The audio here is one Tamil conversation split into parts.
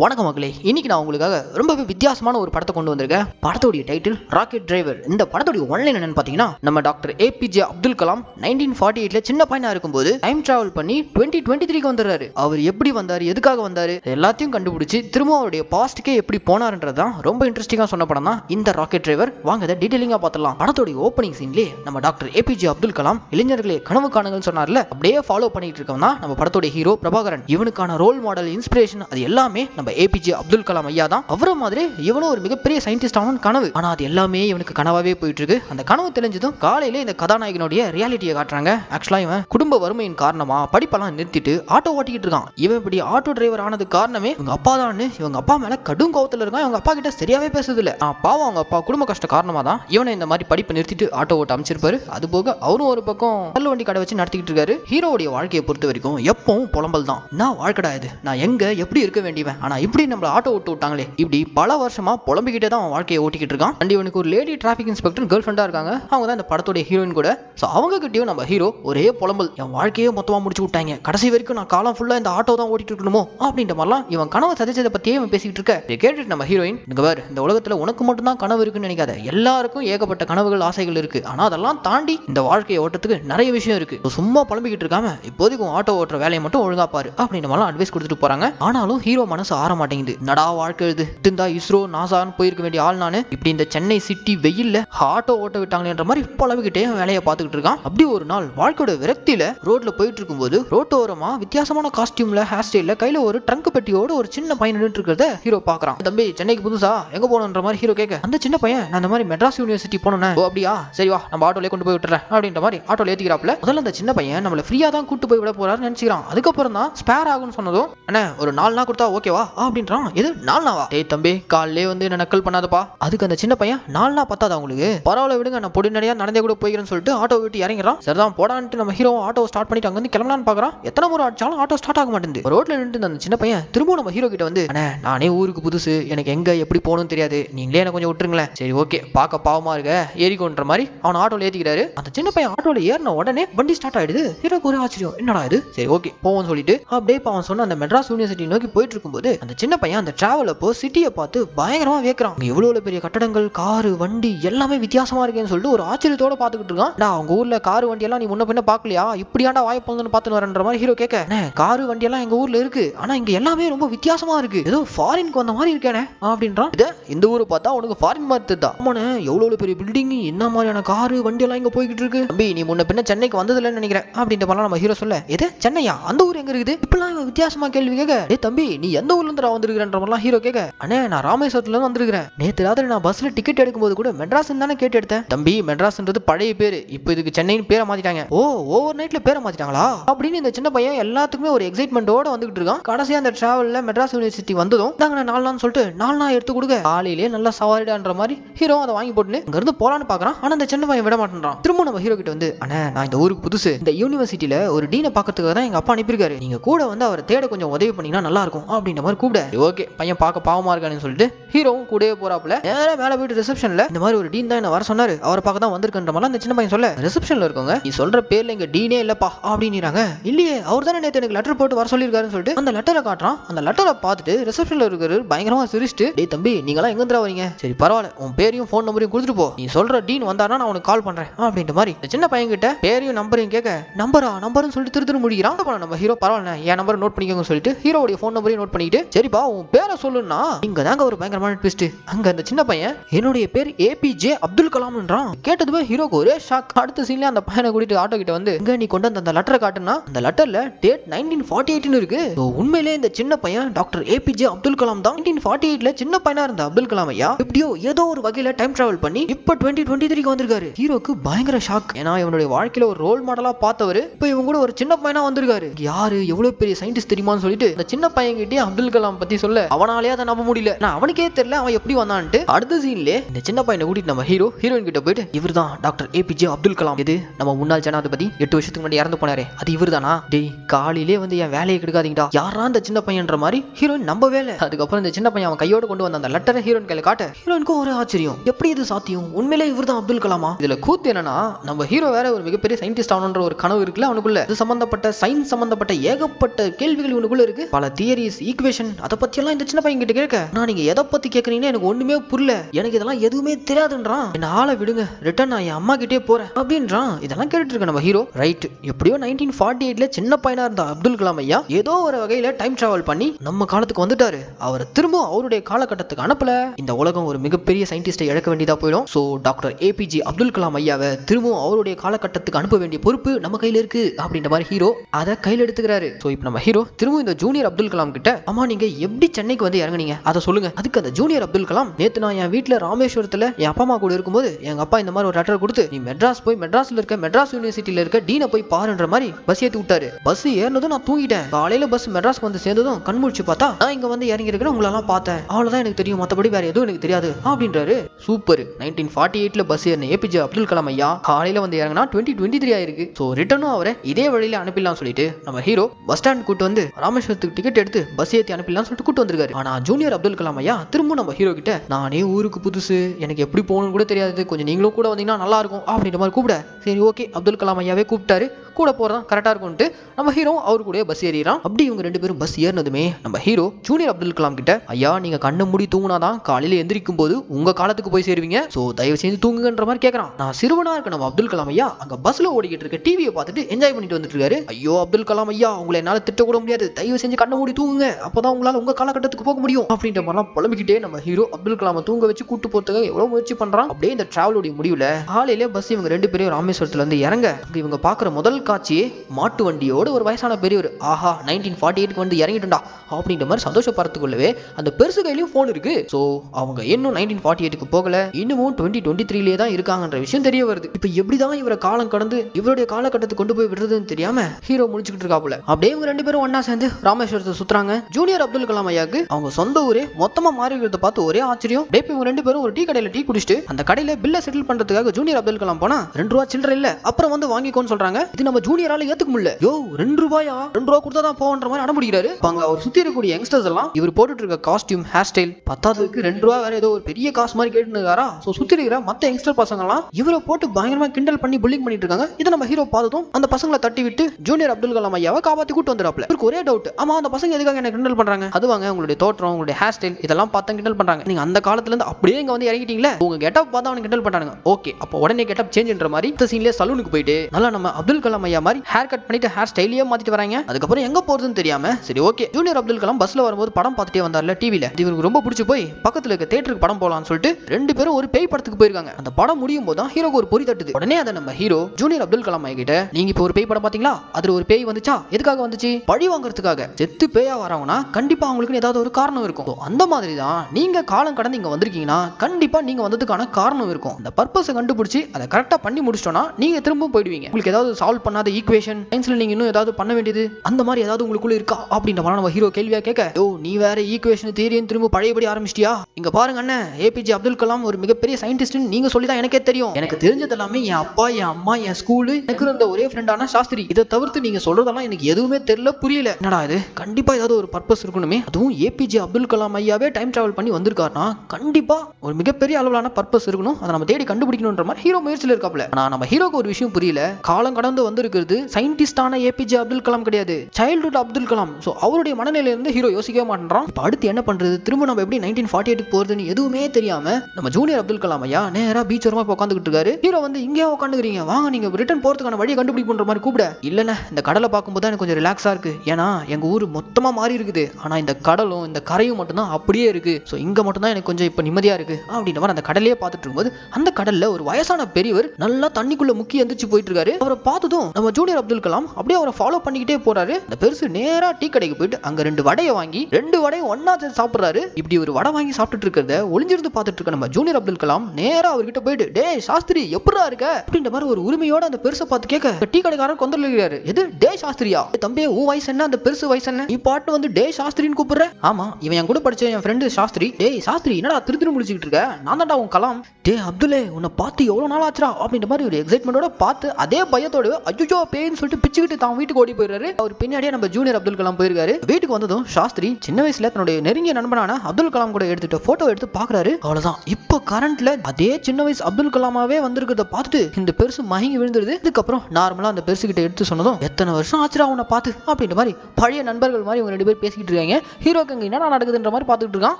வணக்கம் மக்களே. இன்னைக்கு நான் உங்களுக்காக ரொம்பவே வித்தியாசமான ஒரு படத்தை கொண்டு வந்திருக்கேன். படத்தோடைய டைட்டில் ராக்கெட் டிரைவர் இந்த படத்தோடைய ஒன்லைன் என்னன்னு பார்த்தீங்கன்னா நம்ம doctor APJ Abdul Kalam nineteen forty எயிட்ல சின்ன பையனா இருக்கும்போது டைம் டிராவல் பண்ணி டுவெண்ட்டி டுவெண்ட்டி த்ரீக்கு வந்துடுறாரு அவர் எப்படி வந்தாரு எதுக்காக வந்தாரு எல்லாத்தையும் கண்டுபிடிச்சு திரும்ப அவருடைய பாஸ்ட்டுக்கே எப்படி போனாருன்றது தான் ரொம்ப இன்ட்ரெஸ்டிங்காக சொன்ன படம் தான் இந்த ராக்கெட் டிரைவர் வாங்க அதை டீட்டெயிலிங்காக பார்த்துலாம் படத்தோடைய ஓப்பனிங் சீன்லேயே நம்ம டாக்டர் ஏபிஜே அப்துல் கலாம் இளைஞர்களே கனவு காணுங்கன்னு சொன்னார்ல அப்படியே ஃபாலோ பண்ணிட்டு இருக்கோம்னா தான் நம்ம படத்துடைய ஹீரோ பிரபாகரன். இவனுக்கான ரோல் மாடல் இன்ஸ்பிரேஷன் அது எல்லாமே நம்ம ஏபிஜே அப்துல் கலாம் ஐயா தான். அவரை மாதிரி இவனும் ஒரு மிகப்பெரிய சயின்டிஸ்ட் ஆகணும் கனவு. ஆனா அது எல்லாமே இவனுக்கு கனவாவே போயிட்டு இருக்கு அந்த கனவு தெரிஞ்சதும் காலையில இந்த கதாநாயகனுடைய ரியாலிட்டியை காட்டுறாங்க. ஆக்சுவலா இவன் குடும்ப வறுமையின் காரணமா படிப்பெல்லாம் நிறுத்திட்டு ஆட்டோ ஓட்டிக்கிட்டு இருக்கான். இவன் இப்படி ஆட்டோ டிரைவர் ஆனது காரணமே இவங்க அப்பா தான் இவங்க அப்பா மேல கடும் கோவத்துல இருக்கான். இவங்க அப்பா கிட்ட சரியாவே பேசுறது இல்ல பாவம் அவங்க அப்பா குடும்ப கஷ்ட காரணமா தான் இவனை இந்த மாதிரி படிப்பை நிறுத்திட்டு ஆட்டோ ஓட்ட அமைச்சிருப்பாரு அது போக அவரும் ஒரு பக்கம் தள்ளு வண்டி கடை வச்சு நடத்திக்கிட்டு இருக்காரு. ஹீரோவுடைய வாழ்க்கையை பொறுத்த வரைக்கும் எப்பவும் புலம்பல் தான். நான் வாழ்க்கடா இது? நான் எங்க? எப்படி இருக்க வேண்டியவன்? ஆனால் இப்படி நம்மளை ஆட்டோ ஓட்டு விட்டாங்களே. இப்படி பல வருஷமா புலம்பிக்கிட்டே தான் அவன் வாழ்க்கையை ஓட்டிக்கிட்டு இருக்கான். அண்ட் இவனுக்கு ஒரு லேடி டிராஃபிக் இன்ஸ்பெக்டர் கேர்ள் ஃப்ரெண்டாக இருக்காங்க. அவங்க தான் இந்த படத்தோட ஹீரோயின் கூட. ஸோ அவங்க நம்ம ஹீரோ ஒரே புலம்பல் என் வாழ்க்கையே மொத்தமாக முடிச்சு விட்டாங்க கடைசி வரைக்கும் நான் காலம் ஃபுல்லா இந்த ஆட்டோ தான் ஓட்டிட்டு இருக்கணுமோ? அப்படின்ற மாதிரிலாம் இவன் கனவு சதிச்சதை பற்றியே இவன் பேசிக்கிட்டு இருக்க. இதை கேட்டுட்டு நம்ம ஹீரோயின் இங்கே பாரு இந்த உலகத்தில் உனக்கு மட்டும்தான் கனவு இருக்குன்னு நினைக்காத. எல்லாருக்கும் ஏகப்பட்ட கனவுகள் ஆசைகள் இருக்கு. ஆனால் அதெல்லாம் தாண்டி இந்த வாழ்க்கையை ஓட்டத்துக்கு நிறைய விஷயம் இருக்கு. சும்மா புலம்பிக்கிட்டு இருக்காம இப்போதைக்கு உன் ஆட்டோ ஓட்டுற வேலையை மட்டும் ஒழுங்கா பாரு. அப்படின்ற மாதிரிலாம் அட்வைஸ் கொடுத்துட்டு போறாங்க. ஆனாலும் ஹீரோ மனசு ஆற மாட்டேங்குது. நடா வாழ்க்கை எழுது இருந்தா இஸ்ரோ நாசான்னு போயிருக்க வேண்டிய ஆள் நான். இப்படி இந்த சென்னை சிட்டி வெயில்ல ஆட்டோ ஓட்ட விட்டாங்களேன்ற மாதிரி புலம்பிக்கிட்டே அவன் வேலையை பார்த்துக்கிட்டு இருக்கான். அப்படி ஒரு நாள் வாழ்க்கையோட விரக்தியில ரோட்ல போயிட்டு இருக்கும்போது ரோட்டோரமா வித்தியாசமான காஸ்டியூம்ல ஹேர் ஸ்டைல்ல கையில ஒரு ட்ரங்க் பெட்டியோட ஒரு சின்ன பையன் நின்றுட்டு இருக்கிறத ஹீரோ பாக்குறான். தம்பி சென்னைக்கு புதுசா? எங்க போகணுன்ற மாதிரி ஹீரோ கேட்க அந்த சின்ன பையன் நான் இந்த மாதிரி மெட்ராஸ் யூனிவர்சிட்டி போனேன். ஓ அப்படியா? சரி வா நம்ம ஆட்டோலே கொண்டு போய் விட்டுறேன். அப்படின்ற மாதிரி ஆட்டோல ஏத்திக்கிறாப்ல முதல்ல அந்த சின்ன பையன் நம்மள ஃப்ரீயா தான் கூட்டு போய் விட போறாரு நினைச்சுக்கிறான். அதுக்கப்புறம் தான் ஸ்பேர் ஆகும்னு சொன்னதும் அண்ணே ஒரு நாலு நாள் கொடுத்தா ஓகேவா அப்படின்றான். எது? நாலு நாவா? ஏய் தம்பி காலையிலே வந்து என்ன நக்கல் பண்ணாதப்பா. அதுக்கு அந்த சின்ன பையன் நாலு நாள் பத்தாதா உங்களுக்கு? பரவாயில்ல விடுங்க நான் பொடி நடையா நடந்தே கூட போய்க்கிறேன்னு சொல்லிட்டு ஆட்டோ விட்டு இறங்கிறான். சரிதான் போடான்ட்டு நம்ம ஹீரோ ஆட்டோ ஸ்டார்ட் பண்ணிட்டு அங்க வந்து கிளம்பலான்னு பாக்குறான் எத்தனை முறை அடிச்சாலும் ஆட்டோ ஸ்டார்ட் ஆக மாட்டேங்குது. ரோட்ல நின்று அந்த சின்ன பையன் திரும்பவும் நம்ம ஹீரோ கிட்ட வந்து அண்ணே நானே ஊருக்கு புதுசு. எனக்கு எங்க எப்படி போகணும்னு தெரியாது. நீங்களே எனக்கு கொஞ்சம் விட்டுருங்களேன். சரி ஓகே பார்க்க பாவமா இருக்க. ஏறிக்கோன்ற மாதிரி அவன் ஆட்டோல ஏத்திக்கிறாரு. அந்த சின்ன பையன் ஆட்டோல ஏறின உடனே வண்டி ஸ்டார்ட் ஆயிடுது. ஹீரோக்கு ஒரு ஆச்சரியம். என்னடா இது? சரி ஓகே போவோம்னு சொல்லிட்டு அப்படியே அவன் சொன்ன அந்த மெட்ராஸ் யூனிவர்சிட்டி நோக்கி போயிட்டு இருக்கும்போது அந்த சின்ன பையன் அந்த டிராவல் அப்போ சிட்டியை பார்த்து பயங்கரமா வேக்கிறான் எவ்வளவு பெரிய கட்டடங்கள் காரு வண்டி எல்லாமே வித்தியாசமா இருக்கேன்னு சொல்லிட்டு ஒரு ஆச்சரியத்தோட பாத்துக்கிட்டு இருக்கான். அவங்க ஊர்ல காரு வண்டி எல்லாம் நீ முன்ன பின்ன பாக்கலையா இப்படியாண்டா வாய்ப்பு பார்த்துன்னு வரன்ற மாதிரி ஹீரோ கேட்க காரு வண்டி எல்லாம் எங்க ஊர்ல இருக்கு. ஆனா இங்க எல்லாமே ரொம்ப வித்தியாசமா இருக்கு. ஏதோ ஃபாரின்க்கு வந்த மாதிரி இருக்கேனே அப்படின்றான். இத இந்த ஊரை பார்த்தா உனக்கு ஃபாரின் மாதிரி தெரியுதா? ஆமாண்ணே எவ்வளவு பெரிய பில்டிங் என்ன மாதிரியான காரு வண்டி எல்லாம் இங்க போய்கிட்டு இருக்கு? தம்பி நீ முன்ன பின்ன சென்னைக்கு வந்ததில்லைன்னு நினைக்கிறேன் அப்படின்ற மாதிரிலாம் நம்ம ஹீரோ சொல்ல எது சென்னையா? அந்த ஊர் எங்க இருக்குது? இப்பெல்லாம் வித்தியாசமா கேள்வி கேட்க ஏ தம்பி நீ எந்த ஊர்ல இருந்து வந்திருக்கிறன்ற மாதிரிலாம் ஹீரோ கேட்க அண்ணே நான் ராமேஸ்வரத்துல இருந்து வந்திருக்கிறேன். நேத்து ராத்திரி நான் பஸ்ல டிக்கெட் எடுக்கும்போது கூட மெட்ராஸ் தானே கேட்டு எடுத்தேன். தம்பி மெட்ராஸ்ன்றது பழைய பேரு. இப்போ இதுக்கு சென்னைன்னு பேரை மாத்திட்டாங்க. ஓ ஓவர் நைட்ல பேரை மாத்திட்டாங்களா? அப்படின்னு இந்த சின்ன பையன் எல்லாத்துக்குமே ஒரு எக்ஸைட்மெண்டோட வந்துகிட்டு இருக்கான். கடைசியா அந்த டிராவல்ல மெட்ராஸ் யூனிவர்சிட்டி வந்ததும் தாங்க நாலு நாள் சொல்லிட்டு நாலு நாள் எடுத்து கொடுக்க காலையிலேயே நல்லா சவாரிடான்ற மாதிரி ஹீரோ அதை வாங்கி போட்டுன்னு அங்க இருந்து போலான்னு பாக்குறான் ஆனா அந்த சின்ன பையன் விட மாட்டேன்றான் திரும்ப நம்ம ஹீரோ கிட்ட வந்து அண்ணா நான் இந்த ஊருக்கு புதுசு. இந்த யூனிவர்சிட்டியில ஒரு டீனை பார்க்கறதுக்கு தான் எங்க அப்பா அனுப்பியிருக்காரு. நீங்க கூட வந்து அவரை தேட கொஞ்சம் உதவி பண்ணீங்கன்னா நல்லா இருக்கும் அப்படின்ற மாதிரி கூப்பிட. ஓகே பையன் பார்க்க பாவமா இருக்கான்னு சொல்லிட்டு ஹீரோவும் கூடவே போறாப்புல. நேரம் மேல போயிட்டு ரிசப்ஷன்ல இந்த மாதிரி ஒரு டீன் தான் என்ன வர சொன்னாரு. அவரை பார்க்க தான் வந்திருக்கன்ற மாதிரி அந்த சின்ன பையன் சொல்ல. ரிசப்ஷன்ல இருக்கவங்க நீ சொல்ற பேர்ல இங்க டீனே இல்லப்பா அப்படின்னுறாங்க. இல்லையே அவர் தானே நேத்து எனக்கு லெட்டர் போட்டு வர சொல்லியிருக்காருன்னு சொல்லிட்டு அந்த லெட்டரை காட்டுறான். அந்த லெட்டரை பார்த்துட்டு ரிசப்ஷன்ல இருக்கிற பயங்கரமா சிரிச்சுட்டு டே தம்பி நீங்களாம் எங்க இருந்து வரீங்க? சரி பரவாயில்ல உன் பேரையும் ஃபோன் நம்பரையும் கொடுத்துட்டு போ. நீ சொல்ற டீன் வந்தானா நான் உனக்கு கால் பண்றேன் அப்படின்ற மாதிரி. இந்த சின்ன பையன் கிட்ட பேரையும் நம்பரையும் கேட்க நம்பரா? நம்பர்னு சொல்லிட்டு திரு திரு முடிக்கிறான் நம்ம ஹீரோ பரவாயில்ல என் நம்பரை நோட் பண்ணிக்கோங்க சொல்லிட்டு ஹீரோடைய ஃபோன் நம்பரையும் நோட் பண்ணிட்டு சரிப்பா உன் பேரை சொல்லுன்னா இங்க தாங்க ஒரு பயங்கரமான ட்விஸ்ட் அங்க அந்த சின்ன பையன் என்னுடைய பேர் ஏபிஜே அப்துல் கலாம்ன்றான் கேட்டதுமே ஹீரோக்கு ஒரே ஷாக் அடுத்த சீன்ல அந்த பையனை கூட்டிட்டு ஆட்டோ கிட்ட வந்து இங்க நீ கொண்டு வந்த அந்த லெட்டரை காட்டுனா? அந்த லெட்டர்ல டேட் நைன்டீன் ஃபார்ட்டி எயிட்னு இருக்கு உண்மையிலே இந்த சின்ன பையன் டாக்டர் ஏபிஜே அப்துல் கலாம் தான். நைன்டீன் ஃபார்ட்டி எயிட்ல சின்ன பையனா இருந்த அப்துல் கலாம் ஐயா எப்படியோ ஏதோ ஒரு வகையில டைம் டிராவல் பண்ணி இப்ப டுவெண்ட்டி டுவெண்ட்டி த்ரீக்கு வந்திருக்காரு. ஹீரோக்கு பயங்கர ஷாக் ஏன்னா இவனுடைய வாழ்க்கையில ஒரு ரோல் மாடலா பார்த்தவர் இப்ப இவங்க கூட ஒரு சின்ன பையனா வந்திருக்காரு. யாரு எவ்வளவு பெரிய சயின்டிஸ்ட் தெரியுமான்னு சொல்லிட்டு அந்த சின்ன பையன் கிட்டே அப்துல் கலாம் பத்தி சொல்ல அவனாலே அதை நம்ப முடியல. நான் அவனுக்கே தெரியல அவன் எப்படி வந்தான்ட்டு. அடுத்த சீன்ல இந்த சின்ன பையனை கூட்டிட்டு நம்ம ஹீரோ ஹீரோயின் கிட்ட போயிட்டு இவர்தான் டாக்டர் ஏபிஜே அப்துல் இருக்கலாம் இது நம்ம முன்னாள் ஜனாதிபதி எட்டு வருஷத்துக்கு முன்னாடி இறந்து போனாரே. அது இவர்தானா? டேய் காலையிலே வந்து என் வேலையை கெடுக்காதீங்கடா. யாரா இந்த சின்ன பையன்ற மாதிரி? ஹீரோயின் நம்ப வேலை அதுக்கப்புறம் இந்த சின்ன பையன் அவன் கையோட கொண்டு வந்த அந்த லெட்டரை ஹீரோயின் கையில காட்ட. ஹீரோயினுக்கும் ஒரு ஆச்சரியம். எப்படி இது சாத்தியம்? உண்மையிலே இவர்தான் அப்துல் கலாமா? இதுல கூத்து என்னன்னா நம்ம ஹீரோ வேற ஒரு மிகப்பெரிய சயின்டிஸ்ட் ஆகணுன்ற ஒரு கனவு இருக்குல்ல அவனுக்குள்ள. இது சம்பந்தப்பட்ட சயின்ஸ் சம்பந்தப்பட்ட ஏகப்பட்ட கேள்விகள் இவனுக்குள்ள இருக்கு. பல தியரிஸ் ஈக்குவேஷன் அதை பத்தி எல்லாம் இந்த சின்ன பையன் கிட்ட கேட்க. நான் நீங்க எதை பத்தி கேக்குறீங்கன்னு எனக்கு ஒண்ணுமே புரியல. எனக்கு இதெல்லாம் எதுவுமே தெரியாதுன்றான். என்ன ஆளை விடுங்க. ரிட்டர்ன் நான் என் அம்மா கிட்டே போறேன். அப்படின்றான். இதெல்லாம் கேட்டுட்டு இருக்க நம்ம ஹீரோ ரைட் எப்படியோ நைன்டீன் ஃபார்ட்டி எயிட்ல சின்ன பையனா இருந்த அப்துல் கலாம் ஐயா. ஏதோ ஒரு வகையில டைம் டிராவல் பண்ணி நம்ம காலத்துக்கு வந்துட்டாரு. அவரை திரும்ப அவருடைய காலகட்டத்துக்கு அனுப்பல. இந்த உலகம் ஒரு மிகப்பெரிய சயின்டிஸ்டை இழக்க வேண்டியதா போயிடும். So doctor APJ Abdul Kalam ஐயாவை திரும்பவும் அவருடைய காலகட்டத்துக்கு அனுப்ப வேண்டிய பொறுப்பு நம்ம கையில இருக்கு அப்படின்ற மாதிரி ஹீரோ அதை கையில் எடுத்துக்கிறாரு. ஸோ இப்போ நம்ம ஹீரோ திரும்ப இந்த ஜூனியர் அப்துல் கலாம் கிட்ட அம்மா நீங்க எப்படி சென்னைக்கு வந்து இறங்குனீங்க? அதை சொல்லுங்க. அதுக்கு அந்த ஜூனியர் அப்துல் கலாம் நேத்து நான் என் வீட்டில் ராமேஸ்வரத்தில் என் அப்பா அம்மா கூட இருக்கும்போது எங்க அப்பா இந்த மாதிரி ஒரு லெட்டர் கொடுத்து நீ மெட்ராஸ் போய் மெட்ராஸ்ல இருக்க மெட்ராஸ் யூனிவர்சிட்டியில இருக்க டீனை போய் பாருன்ற மாதிரி பஸ் ஏத்தி விட்டாரு. பஸ் ஏறினதும் நான் தூங்கிட்டேன். காலையில பஸ் மெட்ராஸ்க்கு வந்து சேர்ந்ததும் கண்முடிச்சு பார்த்தா நான் இங்க வந்து இறங்கி இருக்கிறேன் உங்களெல்லாம் பார்த்தேன். அவ்வளவுதான் எனக்கு தெரியும். மற்றபடி வேற எதுவும் எனக்கு தெரியாது. அப்படின்றாரு. சூப்பர் நைன்டீன் ஃபார்ட்டி எயிட்ல பஸ் ஏறின ஏபிஜே அப்துல் கலாம் ஐயா காலையில வந்து இறங்கினா டுவெண்ட்டி டுவெண்ட்டி த்ரீ ஆயிருக்கு ஸோ ரிட்டர்னும் அவரை இதே வழியில அனுப்பிடலாம் சொல்லிட்டு நம்ம ஹீரோ பஸ் ஸ்டாண்ட் கூட்டு வந்து ராமேஸ்வரத்துக்கு டிக்கெட் எடுத்து பஸ் ஏத்தி அனுப்பிடலாம் சொல்லிட்டு கூட்டு வந்திருக்காரு. ஆனா ஜூனியர் அப்துல் கலாம் ஐயா திரும்ப நம்ம ஹீரோ கிட்ட நானே ஊருக்கு புதுசு. எனக்கு எப்படி போகணும்னு கூட தெரியாது. கொஞ்சம் நீங்களும் கூட வந்தீங்கன்னா நல்லா இருக்கும். அப்படின்ற மாதிரி கூப்பிட. சரி ஓகே அப்துல் கலாம் ஐயாவே கூப்பிட்டாரு. கூட போறதான் கரெக்டா இருக்கும்ட்டு நம்ம ஹீரோ அவர் கூட பஸ் ஏறிறான் அப்படி இவங்க ரெண்டு பேரும் பஸ் ஏறினதுமே நம்ம ஹீரோ ஜூனியர் அப்துல் கலாம் கிட்ட ஐயா நீங்க கண்ணை மூடி தூங்கினாதான் காலையில எந்திரிக்கும் போது உங்க காலத்துக்கு போய் சேருவீங்க. சோ தயவு செய்து தூங்குங்கன்ற மாதிரி கேக்குறான். நான் சிறுவனா இருக்க நம்ம அப்துல் கலாம் ஐயா. அங்க பஸ்ல ஓடிக்கிட்டு இருக்க டிவியை பார்த்துட்டு என்ஜாய் பண்ணிட்டு வந்துட்டு இருக்காரு. ஐயோ அப்துல் கலாம் ஐயா உங்களை என்னால திட்ட கூட முடியாது. தயவு செஞ்சு கண்ணை மூடி தூங்குங்க. அப்பதான் உங்களால உங்க காலகட்டத்துக்கு போக முடியும். அப்படின்ற மாதிரிலாம் புலம்பிக்கிட்டே நம்ம ஹீரோ அப்துல் கலாமை தூங்க வச்சு கூட்டு போறதுக்கு எவ்வளவு முயற்சி பண்றான். அப்படியே இந்த டிராவலுடைய முடிவுல காலையிலே பஸ் இவங்க ரெண்டு பேரும் ராமேஸ்வரத்துல இருந்து இறங்க இவங்க பாக்குற முதல் காட்சியே மாட்டு வண்டியோட ஒரு வயசான பெரியவர் ஆஹா நைன்டீன் ஃபார்ட்டி எயிட்க்கு வந்து இறங்கிட்டுண்டா. அப்படின்ற மாதிரி சந்தோஷப்படுறதுக்குள்ளவே அந்த பெருசு கையிலையும் ஃபோன் இருக்கு. ஸோ அவங்க இன்னும் நைன்டீன் ஃபார்ட்டி எயிட்டுக்கு போகல. இன்னமும் டுவெண்ட்டி டுவெண்ட்டி த்ரீலே தான் இருக்காங்கன்ற விஷயம் தெரிய வருது. இப்போ எப்படிதான் இவரை காலம் கடந்து இவருடைய காலகட்டத்தை கொண்டு போய் விடுறதுன்னு தெரியாம ஹீரோ முடிச்சுக்கிட்டு இருக்காப்புல. அப்படியே இவங்க ரெண்டு பேரும் ஒன்னா சேர்ந்து ராமேஸ்வரத்தை சுத்துறாங்க. ஜூனியர் அப்துல் கலாம் ஐயாக்கு அவங்க சொந்த ஊரே மொத்தமா மாறி இருக்கிறத பார்த்து ஒரே ஆச்சரியம். டேப் இவங்க ரெண்டு பேரும் ஒரு டீ கடையில டீ குடிச்சிட்டு அந்த கடையில பில்ல செட்டில் பண்றதுக்காக ஜூனியர் அப்துல் கலாம் போனா ரெண்டு ரூபா சில்லற இல்ல அப்புறம் வந்து வாங்கிக்கோன்னு சொல்றாங்க. இது நம்ம ஜூனியரால ஏத்துக்க முடியல. யோ ரெண்டு ரூபாயா? ரெண்டு ரூபா கொடுத்தா தான் போன்ற மாதிரி அடம்பிடிக்கிறாரு. இப்ப அங்க அவர் சுத்தி இருக்கக்கூடிய யங்ஸ்டர்ஸ் எல்லாம் இவர் போட்டுட்டு இருக்க காஸ்டியூம் ஹேர் ஸ்டைல் பத்தாததுக்கு ரெண்டு ரூபா வேற ஏதோ ஒரு பெரிய காசு மாதிரி கேட்டுருக்காரா சோ சுத்தி இருக்கிற மத்த யங்ஸ்டர் பசங்க எல்லாம் இவரை போட்டு பயங்கரமா கிண்டல் பண்ணி புல்லிங் பண்ணிட்டு இருக்காங்க. இதை நம்ம ஹீரோ பார்த்ததும் அந்த பசங்களை தட்டி விட்டு ஜூனியர் அப்துல் கலாம் ஐயாவை காப்பாத்தி கூட்டு வந்துடாப்ல இவருக்கு ஒரே டவுட் ஆமா அந்த பசங்க எதுக்காக என்ன கிண்டல் பண்றாங்க? அதுவாங்க உங்களுடைய தோற்றம் உங்களுடைய ஹேர் ஸ்டைல் இதெல்லாம் பார்த்தா கிண்டல் பண்றாங்க. நீங்க அந்த காலத்துல இருந்து அப்படியே இங்க வந்து இறங்கிட்டீங்களே? உங்க கெட்டப் பார்த்தா அவனுக்கு கிண்டல் பண்றாங்க ஓகே அப்போ உடனே கெட்டப் சேஞ்ச்ன்ற மாதிரி இந்த சீன்லயே சலூனுக்கு போயிட்டு நல்லா நம்ம அப்துல் கலாம் ஐயா மாதிரி ஹேர் கட் பண்ணிட்டு ஹேர் ஸ்டைலையே மாத்திட்டு வராங்க. அதுக்கப்புறம் எங்க போறதுன்னு தெரியாம சரி ஓகே ஜூனியர் அப்துல் கலாம் பஸ்ல வரும்போது படம் பார்த்துட்டே வந்தார்ல டிவில இவருக்கு ரொம்ப பிடிச்சு போய் பக்கத்துல இருக்க தேட்டருக்கு படம் போலாம்னு சொல்லிட்டு ரெண்டு பேரும் ஒரு பேய் படத்துக்கு போயிருக்காங்க. அந்த படம் முடியும் போது தான் ஹீரோக்கு ஒரு பொறி தட்டுது. உடனே அதை நம்ம ஹீரோ ஜூனியர் அப்துல் கலாம் ஐயா கிட்ட நீங்க இப்போ ஒரு பேய் படம் பாத்தீங்களா அதுல ஒரு பேய் வந்துச்சா? எதுக்காக வந்துச்சு? பழி வாங்குறதுக்காக. செத்து பேயா வரவங்கன்னா கண்டிப்பா அவங்களுக்கு ஏதாவது ஒரு காரணம் இருக்கும். அந்த மாதிரி தான் நீங்க காலம் கடந்து இங்க வந்திருக்கீங்கன்னா கண்டிப்பா நீங்க வந்ததுக்கான காரணம் இருக்கும். அந்த பர்பஸை கண்டுபிடிச்சி அதை கரெக்டா பண்ணி முடிச்சிட்டோம்னா நீங்க திரும்பவும் போயிடுவீங்க. உங்களுக்கு ஏதாவது சால்வ் பண்ணாத ஈக்குவேஷன் சயின்ஸ்ல நீங்க இன்னும் ஏதாவது பண்ண வேண்டியது அந்த மாதிரி ஏதாவது உங்களுக்குள்ள இருக்கா? அப்படின்ற மாதிரி நம்ம ஹீரோ கேள்வியா கேட்க ஓ நீ வேற ஈக்குவேஷன் தியரியும் திரும்ப பழையபடி ஆரம்பிச்சிட்டியா? இங்க பாருங்க அண்ணன் ஏபிஜே அப்துல் கலாம் ஒரு மிகப்பெரிய சயின்டிஸ்ட் நீங்க சொல்லி தான் எனக்கே தெரியும். எனக்கு தெரிஞ்சது எல்லாமே என் அப்பா என் அம்மா என் ஸ்கூலு எனக்கு இருந்த ஒரே ஃப்ரெண்டான சாஸ்திரி. இதை தவிர்த்து நீங்க சொல்றதெல்லாம் எனக்கு எதுவுமே தெரியல புரியல. என்னடா இது? கண்டிப்பா ஏதாவது ஒரு பர்பஸ் இருக்கணுமே. அதுவும் ஏபிஜே அப்துல் கலாம் ஐயாவே டைம் டிராவல் பண்ணி வந்திருக்காருன்னா கண்டிப்பா ஒரு மிகப்பெரிய அளவிலான பர்பஸ் இருக்கணும். அதை நம்ம தேடி கண்டுபிடிக்கணுன்ற மாதிரி ஹீரோ முயற்சியில் இருக்காப்ல ஆனா நம்ம ஹீரோக்கு ஒரு விஷயம் புரியல. காலம் கடந்து வந்து வந்திருக்கிறது. சயின்டிஸ்டான ஏபிஜே அப்துல் கலாம் கிடையாது. சைல்ட்ஹுட் அப்துல் கலாம். ஸோ அவருடைய மனநிலையிலிருந்து ஹீரோ யோசிக்கவே மாட்டேன்றான். இப்போ அடுத்து என்ன பண்றது? திரும்ப நம்ம எப்படி நைன்டீன் ஃபார்ட்டி எயிட் போறதுன்னு எதுவுமே தெரியாம நம்ம ஜூனியர் அப்துல் கலாம் ஐயா நேராக பீச் ஓரமா உட்காந்துக்கிட்டு இருக்காரு. ஹீரோ வந்து இங்கே உட்காந்துக்கிறீங்க வாங்க நீங்க ரிட்டர்ன் போறதுக்கான வழியை கண்டுபிடிப்புன்ற மாதிரி கூப்பிட. இல்லைண்ணே இந்த கடலை பார்க்கும்போது தான் எனக்கு கொஞ்சம் ரிலாக்ஸாக இருக்கு. ஏன்னா எங்க ஊர் மொத்தமாக மாறி இருக்குது. ஆனா இந்த கடலும் இந்த கரையும் மட்டும்தான் அப்படியே இருக்கு. ஸோ இங்க மட்டும்தான் எனக்கு கொஞ்சம் இப்போ நிம்மதியா இருக்கு. அப்படின்ற மாதிரி அந்த கடலையே பார்த்துட்டு இருக்கும்போது அந்த கடல்ல ஒரு வயசான பெரியவர் நல்லா தண்ணிக்குள்ள முக்கி எந்திரிச்சு போயிட்டு இருக்காரு. அவரை பார்த்ததும் நம்ம ஜூனியர் அப்துல் கலாம் அப்படியே அவரை ஃபாலோ பண்ணிக்கிட்டே போறாரு. அந்த பெருசு நேரா டீ கடைக்கு போயிட்டு அங்க ரெண்டு வடையை வாங்கி ரெண்டு வடையும் ஒன்னா சேர்ந்து சாப்பிடுறாரு. இப்படி ஒரு வடை வாங்கி சாப்பிட்டுட்டு இருக்கிறத ஒளிஞ்சிருந்து பார்த்துட்டு இருக்க நம்ம ஜூனியர் அப்துல் கலாம் நேரா அவர்கிட்ட போயிட்டு டேய் சாஸ்திரி எப்படா இருக்க? அப்படின்ற மாதிரி ஒரு உரிமையோட அந்த பெருசை பார்த்து கேட்க டீ கடைக்காரன் கொந்தளிக்கிறாரு எது டே சாஸ்திரியா? தம்பி உன் வயசு என்ன? அந்த பெருசு வயசு என்ன? நீ பாட்டு வந்து டே சாஸ்திரின்னு கூப்பிடுற? ஆமா இவன் என் கூட படிச்ச என் ஃப்ரெண்டு சாஸ்திரி. டேய் சாஸ்திரி என்னடா திரு திரு முடிச்சுக்கிட்டு இருக்க? நான் தான்டா உன் கலாம். டே அப்துல்லே உன்னை பார்த்து எவ்வளவு நாள் ஆச்சுடா? அப்படின்ற மாதிரி ஒரு எக்ஸைட்மெண்டோட பார்த்து அதே பயத்தோட அச்சோ பேன்னு சொல்லிட்டு பிச்சுக்கிட்டு தான் வீட்டுக்கு ஓடி போயிடுறாரு. அவர் பின்னாடியே நம்ம ஜூனியர் அப்துல் கலாம் போயிருக்காரு. வீட்டுக்கு வந்ததும் சாஸ்திரி சின்ன வயசுல தன்னுடைய நெருங்கிய நண்பனான அப்துல் கலாம் கூட எடுத்துட்டு போட்டோ எடுத்து பாக்குறாரு அவ்வளவுதான். இப்போ கரண்ட்ல அதே சின்ன வயசு அப்துல் கலாமாவே வந்திருக்கிறத பார்த்துட்டு இந்த பெருசு மயங்கி விழுந்துருது. இதுக்கப்புறம் நார்மலா அந்த பெருசு கிட்ட எடுத்து சொன்னதும் எத்தனை வருஷம் ஆச்சுடா உன்னை பார்த்து? அப்படின்ற மாதிரி பழைய நண்பர்கள் மாதிரி இவங்க ரெண்டு பேர் பேசிக்கிட்டு இருக்காங்க. ஹீரோக்கு அங்க என்ன நடக்குதுன்ற மாதிரி பார்த்துட்டு இருக்கான்.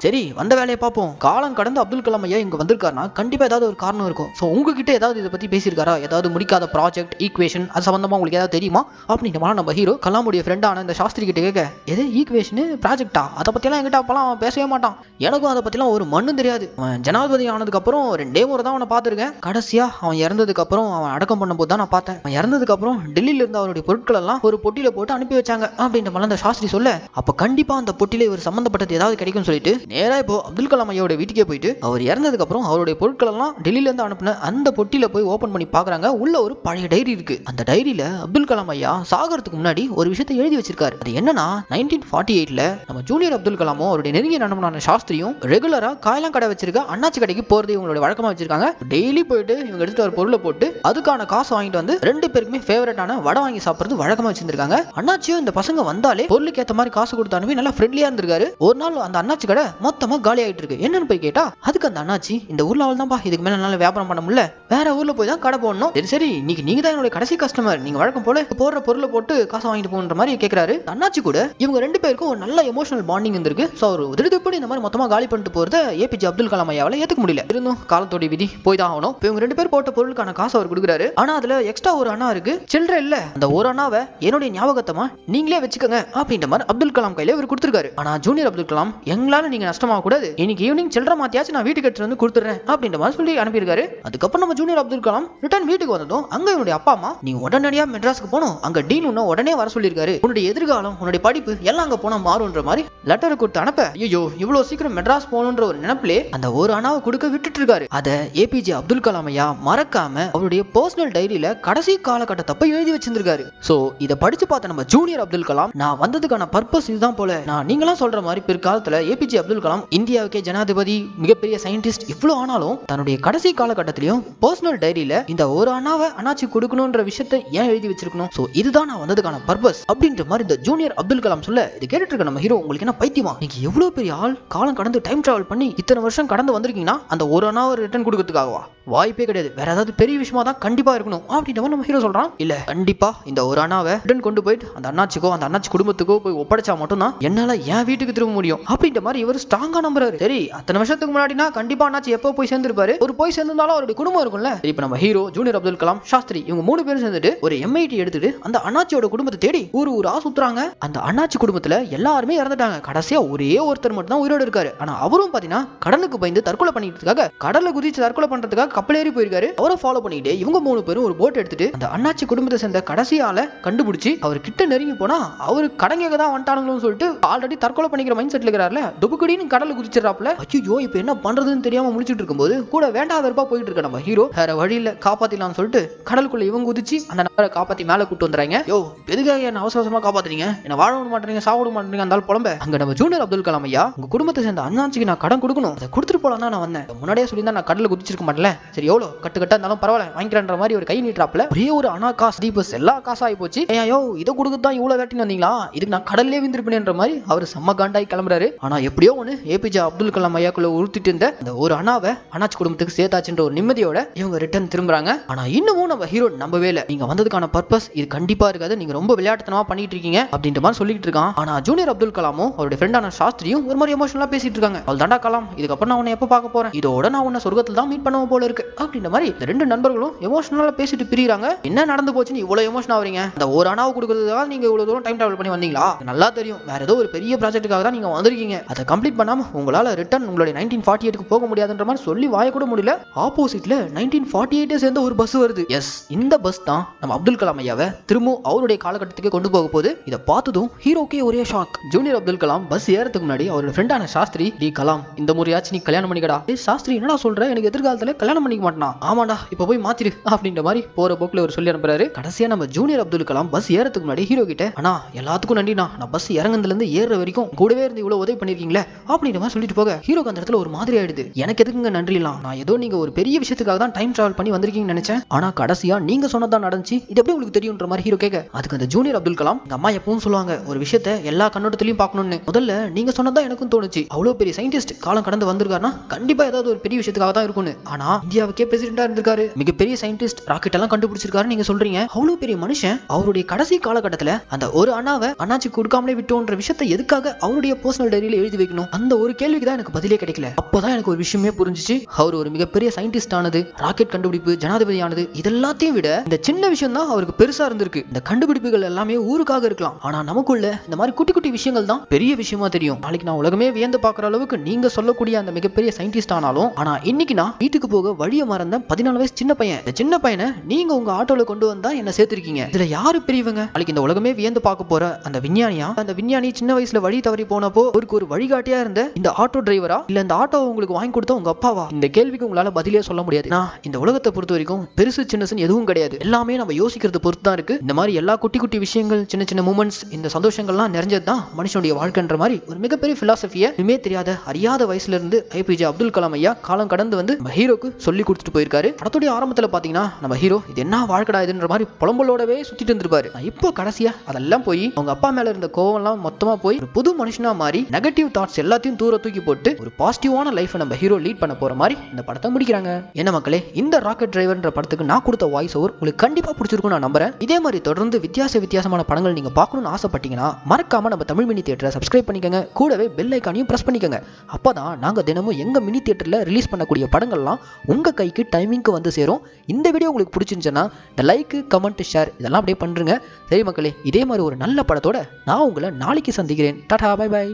சரி வந்த வேலையை பார்ப்போம். காலம் கடந்து அப்துல் கலாம் ஐயா இங்க வந்திருக்காருன்னா கண்டிப்பா ஏதாவது ஒரு காரணம் இருக்கும். ஸோ உங்ககிட்ட ஏதாவது இதை பத்தி பேசியிருக்காரா? ஏதாவது முடிக்காத ப்ராஜெக்ட் ஈக்குவேஷன் அது சம்மந்தமாக உங்களுக்கு ஏதாவது தெரியுமா? அப்படின்ற மாதிரி நம்ம ஹீரோ கலாமுடைய ஃப்ரெண்டான இந்த சாஸ்திரி கிட்ட கேட்க எது ஈக்குவேஷன் ப்ராஜெக்டா அதை பற்றிலாம் என்கிட்ட அப்பெல்லாம் அவன் பேசவே மாட்டான். எனக்கும் அதை பற்றிலாம் ஒரு மண்ணும் தெரியாது. அவன் ஜனாதிபதி ஆனதுக்கப்புறம் ரெண்டே முறை தான் அவனை பார்த்துருக்கேன். கடைசியாக அவன் இறந்ததுக்கப்புறம் அவன் அடக்கம் பண்ணும்போது தான் நான் பார்த்தேன். அவன் இறந்ததுக்கப்புறம் டெல்லியில் இருந்த அவருடைய பொருட்கள் எல்லாம் ஒரு பொட்டியில் போட்டு அனுப்பி வச்சாங்க. அப்படின்ற மாதிரி அந்த சாஸ்திரி சொல்ல அப்போ கண்டிப்பாக அந்த பொட்டியில் இவர் சம்பந்தப்பட்டது ஏதாவது கிடைக்கும்னு சொல்லிட்டு நேராக இப்போ அப்துல் கலாம் ஐயோட வீட்டுக்கே போயிட்டு அவர் இறந்ததுக்கப்புறம் அவருடைய பொருட்கள் எல்லாம் டெல்லியிலேருந்து அனுப்பின அந்த பொட்டியில் போய் ஓப்பன் பண்ணி பார்க்குறாங்க. உள்ள ஒரு பழைய டைரி இருக்குது அந்த டைரியில அப்துல் கலாம் ஐயா சாகிறதுக்கு முன்னாடி ஒரு விஷயத்தை எழுதி வச்சிருக்காரு. அது என்னன்னா நைன்டீன் ஃபார்ட்டி எயிட்ல நம்ம ஜூனியர் அப்துல் கலாமும் அவருடைய நெருங்கிய நண்பனான சாஸ்திரியும் ரெகுலரா காயெல்லாம் கடை வச்சிருக்க அண்ணாச்சி கடைக்கு போறது இவங்களுடைய வழக்கமா வச்சிருக்காங்க. டெய்லி போயிட்டு இவங்க எடுத்துட்டு வர பொருளை போட்டு அதுக்கான காசு வாங்கிட்டு வந்து ரெண்டு பேருக்குமே ஃபேவரட்டான வடை வாங்கி சாப்பிடுறது வழக்கமா வச்சிருந்திருக்காங்க. அண்ணாச்சியும் இந்த பசங்க வந்தாலே பொருளுக்கு ஏத்த மாதிரி காசு கொடுத்து அனுப்பி நல்லா ஃப்ரெண்ட்லியா இருந்திருக்காரு. ஒரு நாள் அந்த அண்ணாச்சி கடை மொத்தமா காலி ஆயிட்டு இருக்கு. என்னன்னு போய் கேட்டா அதுக்கு அந்த அண்ணாச்சி இந்த ஊர்ல அவள் தான்ப்பா இதுக்கு மேல நல்லா வியாபாரம் பண்ண முடியல. வேற ஊர்ல போய் தான் கடை போடணும். சரி சரி இன்னைக்கு நீங்க தான் என்னோட கடைசி கஸ்டமர் நீங்க வழக்கம் போல போடுற பொருளை போட்டு காசு வாங்கிட்டு போன்ற மாதிரி கேக்குறாரு. அண்ணாச்சி கூட இவங்க ரெண்டு பேருக்கும் ஒரு நல்ல எமோஷனல் பாண்டிங் இருந்திருக்கு. ஸோ அவர் உதிரிப்படி இந்த மாதிரி மொத்தமா காலி பண்ணிட்டு போறத ஏபிஜே அப்துல் கலாம் ஐயாவால ஏத்துக்க முடியல. இருந்தும் காலத்தோட விதி போய் தான் ஆகணும். இப்போ இவங்க ரெண்டு பேர் போட்ட பொருளுக்கான காசு அவர் கொடுக்குறாரு. ஆனா அதுல எக்ஸ்ட்ரா ஒரு அண்ணா இருக்கு. சில்லற இல்ல. அந்த ஒரு அண்ணாவை என்னுடைய ஞாபகத்தமா நீங்களே வச்சுக்கோங்க அப்படின்ற மாதிரி அப்துல் கலாம் கையில இவர் கொடுத்துருக்காரு. ஆனா ஜூனியர் அப்துல் கலாம் எங்களால நீங்க நஷ்டமாக கூடாது. இன்னைக்கு ஈவினிங் சில்லற மாத்தியாச்சும் நான் வீட்டுக்கு எடுத்து வந்து கொடுத்துறேன் அப்படின்ற மாதிரி சொல்லி அனுப்பியிருக்காரு. அதுக்கப்புறம் நம்ம ஜூனியர் அப்துல் கலாம் ரிட்டர்ன் வீட்டுக்கு வந்ததும் அங்க இவனுடைய அப்பா அம்மா நீ உடனடியா மெட்ராஸ்க்கு போகணும் அங்க டீன் உன்ன உடனே வர சொல்லியிருக்காரு. உன்னுடைய எதிர்காலம் உன்னுடைய படிப்பு எல்லாம் அங்க போனா மாறும்ன்ற மாதிரி லெட்டர் கொடுத்து அனுப்ப. ஐயோ இவ்வளவு சீக்கிரம் மெட்ராஸ் போகணுன்ற ஒரு நினைப்பிலே அந்த ஒரு அணாவை கொடுக்க விட்டுட்டு இருக்காரு அதை ஏபிஜே அப்துல் கலாம் ஐயா மறக்காம அவருடைய பர்சனல் டைரியில கடைசி காலகட்டத்தப்ப எழுதி வச்சிருந்திருக்காரு. சோ இதை படிச்சு பார்த்த நம்ம ஜூனியர் அப்துல் கலாம் நான் வந்ததுக்கான பர்பஸ் இதுதான் போல. நான் நீங்களாம் சொல்ற மாதிரி பிற்காலத்துல ஏபிஜே அப்துல் கலாம் இந்தியாவுக்கே ஜனாதிபதி மிகப்பெரிய சயின்டிஸ்ட் இவ்வளவு ஆனாலும் தன்னுடைய கடைசி காலகட்டத்திலையும் பர்சனல் டைரியில இந்த ஒரு அண்ணாவை அண்ணாச்சி கொடுக்கணும்ன்ற விஷயத்தை ஏன் எழுதி வச்சிருக்கணும்? சோ இதுதான் நான் வந்ததுக்கான பர்பஸ் அப்படின்ற மாதிரி இந்த ஜூனியர் அப்துல் கலாம் சொல்ல இது கேட்டுட்டு இருக்க நம்ம ஹீரோ உங்களுக்கு என்ன பைத்தியமா? நீங்க எவ்வளவு பெரிய ஆள்? காலம் கடந்து டைம் டிராவல் பண்ணி இத்தனை வருஷம் கடந்து வந்திருக்கீங்கன்னா அந்த ஒரு அண்ணாவை ரிட்டர்ன் கொடுக்கறதுக்காகவா? வாய்ப்பே கிடையாது. வேற ஏதாவது பெரிய விஷயமா தான் கண்டிப்பா இருக்கணும் அப்படின்ற நம்ம ஹீரோ சொல்றான். இல்ல கண்டிப்பா இந்த ஒரு அண்ணாவை ரிட்டர்ன் கொண்டு போயிட்டு அந்த அண்ணாச்சிக்கோ அந்த அண்ணாச்சி குடும்பத்துக்கோ போய் ஒப்படைச்சா மட்டும்தான் என்னால என் வீட்டுக்கு திரும்ப முடியும். அப்படின்ற மாதிரி இவர் ஸ்ட்ராங்கா நம்புறாரு. சரி அத்தனை வருஷத்துக்கு முன்னாடினா கண்டிப்பா அண்ணாச்சி எப்போ போய் சேர்ந்திருப்பாரு? ஒரு போய் சேர்ந்திருந்தாலும் அவருடைய குடும்பம் இருக்கும்ல? இப்ப நம்ம ஹீரோ ஜூனியர் அப்துல் கலாம் சாஸ்திரி இவங்க மூணு பேரும் சேர்ந்துட்டு ஒரு எம்ஐடி எடுத்துட்டு அந்த அண்ணாச்சியோட குடும்பத்தை தேடி ஊர் ஊரா சுத்துறாங்க. அந்த அண்ணாச்சி குடும்பத்துல எல்லாருமே இறந்துட்டாங்க. கடைசியா ஒரே ஒருத்தர் மட்டும் தான் உயிரோடு இருக்காரு. ஆனா அவரும் பாத்தீங்கன்னா கடலுக்கு பயந்து தற்கொலை பண்ணிட்டு கடல்ல குதிச்சு தற்கொலை பண்றதுக்காக கப்பல் ஏறி போயிருக்காரு. அவரை ஃபாலோ பண்ணிட்டு இவங்க மூணு பேரும் ஒரு போட் எடுத்துட்டு அந்த அண்ணாச்சி குடும்பத்தை சேர்ந்த கடைசியால ஆளை கண்டுபிடிச்சு அவர் கிட்ட நெருங்கி போனா அவரு கடங்க தான் வந்துட்டானுங்களோன்னு சொல்லிட்டு ஆல்ரெடி தற்கொலை பண்ணிக்கிற மைண்ட் செட்ல இருக்கிறாருல டுபுக்கடின்னு கடல்ல குதிச்சிடறாப்ல ஐயோ இப்போ என்ன பண்றதுன்னு தெரியாம முடிச்சிட்டு இருக்கும்போது கூட வேண்டாத வெறுப்பா போயிட்டு இருக்க நம்ம ஹீரோ வேற வழியில காப்பாத்திடலாம்னு சொல்லிட்டு கடலுக்குள்ள இவங்க குதிச்சு அந்த நபரை காப்பாத்தி மேல கூட்டு வந்துறாங்க. யோ எதுக்காக என்ன அவசர அவசரமா காப்பாத்துறீங்க? என்ன வாழ விட மாட்டீங்க சாவ விட மாட்டீங்க அந்த புலம்ப. அங்க நம்ம ஜூனியர் அப்துல் கலாம் ஐயா உங்க குடும்பத்தை சேர்ந்த அண்ணாச்சிக்கு நான் கடன் கொடுக்கணும். அதை கொடுத்துட்டு போலாம் நான் வந்தேன். முன்னாடியே சொல்லியிருந்தா நான் கடல்ல குதிச்சிருக்க மாட்டேன் சரி எவ்வளோ? கட்டு கட்டா இருந்தாலும் பரவாயில்ல. வாங்கிக்கிறன்ற மாதிரி ஒரு கை நீட்டுறாப்ல ஒரே ஒரு அணா காசு தீபஸ் எல்லா காசு ஆகி போச்சு. ஏன் யோ இதை கொடுத்து தான் இவ்வளவு வேட்டின்னு வந்தீங்களா? இதுக்கு நான் கடல்லே விந்திருப்பேன்ற மாதிரி அவர் செம்ம காண்டாய் கிளம்புறாரு. ஆனா எப்படியோ ஒண்ணு ஏபிஜே அப்துல் கலாம் ஐயாக்குள்ள உறுத்திட்டு இருந்த அந்த ஒரு அண்ணாவை அண்ணாச்சி குடும்பத்துக்கு சேர்த்தாச்சுன்ற ஒரு நிம்மதியோட இவங்க ரிட்டர்ன் திரும்புறாங்க. ஆனா இன்னமும் நம்ம ஹீரோ நம்பவே இல்லை. நீங்க வந்ததுக்கான பர்பஸ் இது கண்டிப்பா இருக்காது. நீங்க ரொம்ப விளையாட்டுத்தனமா பண்ணிட்டு இருக்கீங்க அப்படின்ற மாதிரி சொல்லிட்டு இருக்கான். ஆனா ஜூனியர் அப்துல் கலாமும் அவருடைய ஃப்ரெண்டான சாஸ்திரியும் ஒரு மாதிரி எமோஷனலா பேசிட்டு இருக்காங்க. அவள் தாண்டா கலாம் இதுக்கப்புறம் நான் உன்னை எப்போ பார்க்க போறேன்? இதோட நான் உன்னை சொர்க்கத்தில் தான் மீட் பண்ணுவோம் போல இருக்கு. அப்படின்ற மாதிரி இந்த ரெண்டு நண்பர்களும் எமோஷனலா பேசிட்டு பிரிகிறாங்க என்ன நடந்து போச்சுன்னு இவ்வளவு எமோஷன் ஆவறீங்க அந்த ஒரு அணாவை கொடுக்கறதுக்காக நீங்க இவ்வளவு தூரம் டைம் டிராவல் பண்ணி வந்தீங்களா? நல்லா தெரியும். வேற ஏதோ ஒரு பெரிய ப்ராஜெக்ட்டுக்காக தான் நீங்க வந்திருக்கீங்க. அதை கம்ப்ளீட் பண்ணாம உங்களால ரிட்டர்ன் உங்களுடைய நைன்டீன் ஃபார்ட்டி எயிட்டுக்கு போக முடியாதுன்ற மாதிரி சொல்லி வாய கூட முடியல. ஆப்போசிட்ல நைன்டீன் ஃபார்ட்டி எயிட்டே சேர்ந்த ஒரு பஸ் வருது. எஸ் இந்த பஸ் தான் நம்ம அப்துல் கலாம் ஐயாவை திரும்பவும் அவருடைய காலகட்டத்துக்கு கொண்டு போக போகுது இதை பார்த்ததும் ஹீரோக்கே ஒரே shock junior Abdul Kalam bus ஏறதுக்கு முன்னாடி அவரோட ஃப்ரெண்டான சாஸ்திரி டி கலாம் இந்த முறையாச்சு நீ கல்யாணம் பண்ணிக்கடா. சாஸ்திரி என்னடா சொல்ற? எனக்கு எதிர்காலத்துல கல்யாணம் பண்ணிக்க மாட்டானா? ஆமாடா இப்போ போய் மாத்திரு அப்படின்ற மாதிரி போற போக்குல அவர் சொல்லி அனுப்புறாரு. கடைசியா நம்ம ஜூனியர் அப்துல் கலாம் பஸ் ஏறதுக்கு முன்னாடி ஹீரோ கிட்ட ஆனா எல்லாத்துக்கும் நன்றிண்ணா. நான் பஸ் இறங்குனதுல இருந்து ஏறுற வரைக்கும் கூடவே இருந்து இவ்வளவு உதவி பண்ணிருக்கீங்களே? அப்படின்ற மாதிரி சொல்லிட்டு போக ஹீரோக்கு அந்த இடத்துல ஒரு மாதிரி ஆயிடுது. எனக்கு எதுக்குங்க நன்றிலாம்? நான் ஏதோ நீங்க ஒரு பெரிய விஷயத்துக்காக தான் டைம் டிராவல் பண்ணி வந்திருக்கீங்கன்னு நினைச்சேன். ஆனா கடைசியா நீங்க சொன்னதான் நடந்துச்சு. இது எப்படி உங்களுக்கு தெரியும்ன்ற மாதிரி ஹீரோ கேட்க அதுக்கு அந்த ஜூனியர் அப்துல் கலாம் எங்க அம்மா எப்பவும் சொல்லுவாங்க ஒரு விஷயத்த எல்லா கண்ணோட்டத்திலையும் பார்க்கணும்னு. முதல்ல நீங்க சொன்னதான் எனக்கும் தோணுச்சு. அவ்வளவு பெரிய சயின்டிஸ்ட் காலம் கடந்து வந்திருக்காருன்னா கண்டிப்பா ஏதாவது ஒரு பெரிய விஷயத்துக்காக தான் இருக்கும்னு. ஆனா இந்தியாவுக்கே பிரசிடென்டா இருந்திருக்காரு. மிகப்பெரிய சயின்டிஸ்ட் ராக்கெட் எல்லாம் கண்டுபிடிச்சிருக்காரு நீங்க சொல்றீங்க. அவ்வளவு பெரிய மனுஷன் அவருடைய கடைசி காலகட்டத்துல அந்த ஒரு அண்ணாவை அண்ணாச்சி கொடுக்காமலே விட்டோன்ற விஷயத்தை எதுக்காக அவருடைய பர்சனல் டைரியில எழுதி வைக்கணும்? அந்த ஒரு கேள்விக்கு தான் எனக்கு பதிலே கிடைக்கல. அப்போதான் எனக்கு ஒரு விஷயமே புரிஞ்சிச்சு. அவர் ஒரு மிகப்பெரிய சயின்டிஸ்ட் ஆனது ராக்கெட் கண்டுபிடிப்பு ஜனாதிபதி ஆனது இதெல்லாத்தையும் விட இந்த சின்ன விஷயம் தான் அவருக்கு பெருசா இருந்திருக்கு. இந்த கண்டுபிடிப்புகள் எல்லாமே ஊருக்காக இருக்கலாம். ஆனா நமக்குள்ள இந்த மாதிரி குட்டி குட்டி விஷயங்கள் தான் பெரிய விஷயமா தெரியும். நாளைக்கு நான் உலகமே வியந்து பாக்குற அளவுக்கு நீங்க சொல்லக்கூடிய அந்த மிகப்பெரிய சயின்டிஸ்ட் ஆனாலும் ஆனா இன்னைக்கு நான் வீட்டுக்கு போக வழிய மறந்த பதினாலு வயசு சின்ன பையன். இந்த சின்ன பையனை நீங்க உங்க ஆட்டோல கொண்டு வந்தா என்ன சேர்த்திருக்கீங்க. இதுல யாரு பெரியவங்க? நாளைக்கு இந்த உலகமே வியந்து பார்க்க போற அந்த விஞ்ஞானியா? அந்த விஞ்ஞானி சின்ன வயசுல வழி தவறி போனப்போ அவருக்கு ஒரு வழிகாட்டியா இருந்த இந்த ஆட்டோ டிரைவரா இல்ல இந்த ஆட்டோ உங்களுக்கு வாங்கி கொடுத்த உங்க அப்பாவா? இந்த கேள்விக்கு உங்களால பதிலே சொல்ல முடியாது. நான் இந்த உலகத்தை பொறுத்த வரைக்கும் பெருசு சின்னசுன்னு எதுவும் கிடையாது. எல்லாமே நம்ம யோசிக்கிறது பொறுத்து தான் இருக்கு. இந்த மாதிரி எல்லா குட்டி குட்டி விஷயங்கள் சின்ன சின்ன மூமெண்ட்ஸ் இந்த சந்தோஷங்கள்லாம் நிறைஞ்சது தான் மனுஷனுடைய வாழ்க்கைன்ற மாதிரி ஒரு மிகப்பெரிய பிலாசபியை இனிமே தெரியாத அறியாத வயசுல இருந்து ஐபிஜே அப்துல் கலாம் ஐயா காலம் கடந்து வந்து நம்ம ஹீரோக்கு சொல்லி கொடுத்துட்டு போயிருக்காரு. படத்துடைய ஆரம்பத்துல பாத்தீங்கன்னா நம்ம ஹீரோ இது என்ன வாழ்க்கடா இதுன்ற மாதிரி புலம்பலோடவே சுத்திட்டு இருந்திருப்பாரு. இப்போ கடைசியா அதெல்லாம் போய் அவங்க அப்பா மேல இருந்த கோவம்லாம் மொத்தமா போய் ஒரு புது மனுஷனா மாறி நெகட்டிவ் தாட்ஸ் எல்லாத்தையும் தூர தூக்கி போட்டு ஒரு பாசிட்டிவான லைஃப் நம்ம ஹீரோ லீட் பண்ண போற மாதிரி இந்த படத்தை முடிக்கிறாங்க. என்ன மக்களே இந்த ராக்கெட் டிரைவர்ன்ற படத்துக்கு நான் கொடுத்த வாய்ஸ் ஓவர் உங்களுக்கு கண்டிப்பாக பிடிச்சிருக்கும் நான் நம்புறேன். இதே மாதிரி தொடர்ந்து வித்தியாச வித்தியாசமான படங்கள் நீங்க பார்க்கணும்னு ஆசைப்பட்டீங்கன்னா மறக்காம நம்ம தமிழ் மினி தியேட்டரை சப்ஸ்கிரைப் பண்ணிக்கோங்க. கூடவே பெல் ஐக்கானையும் பிரஸ் பண்ணிக்கோங்க. அப்பதான் நாங்கள் தினமும் எங்க மினி தியேட்டரில் ரிலீஸ் பண்ணக்கூடிய படங்கள்லாம் உங்க கைக்கு டைமிங்க்கு வந்து சேரும். இந்த வீடியோ உங்களுக்கு பிடிச்சிருந்துச்சுன்னா இந்த லைக்கு கமெண்ட் ஷேர் இதெல்லாம் அப்படியே பண்ணுறேங்க சரி மக்களே இதே மாதிரி ஒரு நல்ல படத்தோட நான் உங்களை நாளைக்கு சந்திக்கிறேன். Tata bye by